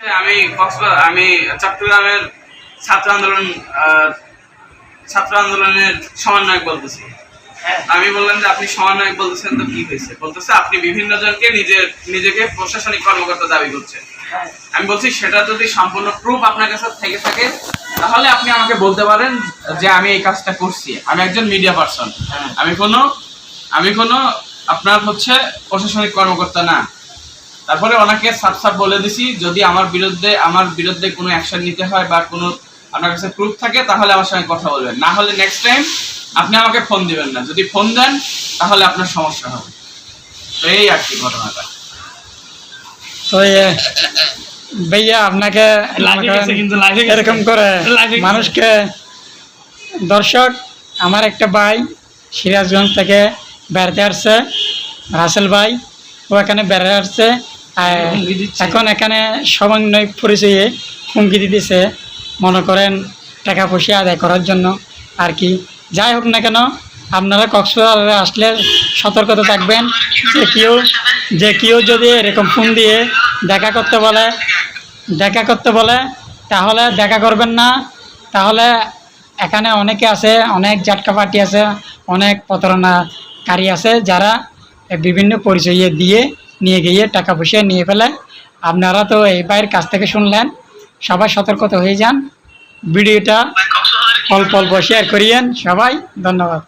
আমি কক্সবাজার আমি চট্টগ্রামের ছাত্র আন্দোলন ছাত্র আন্দোলনের সমন্বয়ক বলতেছি। হ্যাঁ। আমি বললাম যে আপনি সমন্বয়ক বলতেছেন তো কি হয়েছে? বলতেছে আপনি বিভিন্ন জনকে নিজের নিজেকে প্রশাসনিক কর্মকর্তা দাবি করছেন। হ্যাঁ। আমি বলছি সেটা যদি সম্পূর্ণ প্রুফ আপনার কাছে থেকে থাকে তাহলে আপনি আমাকে বলতে পারেন যে আমি এই কাজটা করছি। আমি একজন মিডিয়া পার্সন হ্যাঁ। আমি কোনো আমি কোনো আপনার হচ্ছে প্রশাসনিক কর্মকর্তা না। তারপরে ওনাকে সাফ সাপ বলে দিছি যদি আমার বিরুদ্ধে আমার বিরুদ্ধে কোনো অ্যাকশন নিতে হয় বা কোনো আপনার কাছে প্রুফ থাকে তাহলে আমার সঙ্গে কথা বলবেন। না হলে নেক্সট টাইম আপনি আমাকে ফোন দিবেন না। যদি ফোন দেন তাহলে আপনার সমস্যা হবে। তো এই আর কি ঘটনাটা। তো ভাইয়া আপনাকে। এরকম করে মানুষকে দর্শক আমার একটা ভাই সিরাজগঞ্জ থেকে বেড়াতে আসছে রাসেল ভাই ও এখানে বেড়াতে আসছে। এখন এখানে সমন্বয় পরিচয়ে হুমকি দিতেছে। মনে করেন টাকা পয়সা আদায় করার জন্য আর কি। যাই হোক না কেন আপনারা কক্সবাজারে আসলে সতর্কতা থাকবেন। যে কেউ যে কেউ যদি এরকম ফোন দিয়ে দেখা করতে বলে দেখা করতে বলে তাহলে দেখা করবেন না। তাহলে এখানে অনেকে আছে অনেক জাটকা পার্টি আছে অনেক প্রতারণাকারী আছে যারা বিভিন্ন পরিচয় দিয়ে নিয়ে গিয়ে টাকা পয়সা নিয়ে ফেলে আপনারা তো এই ভাইয়ের কাছ থেকে শুনলেন। সবাই সতর্কতা হয়ে যান। ভিডিওটা অল্প অল্প শেয়ার করিয়েন। সবাই ধন্যবাদ।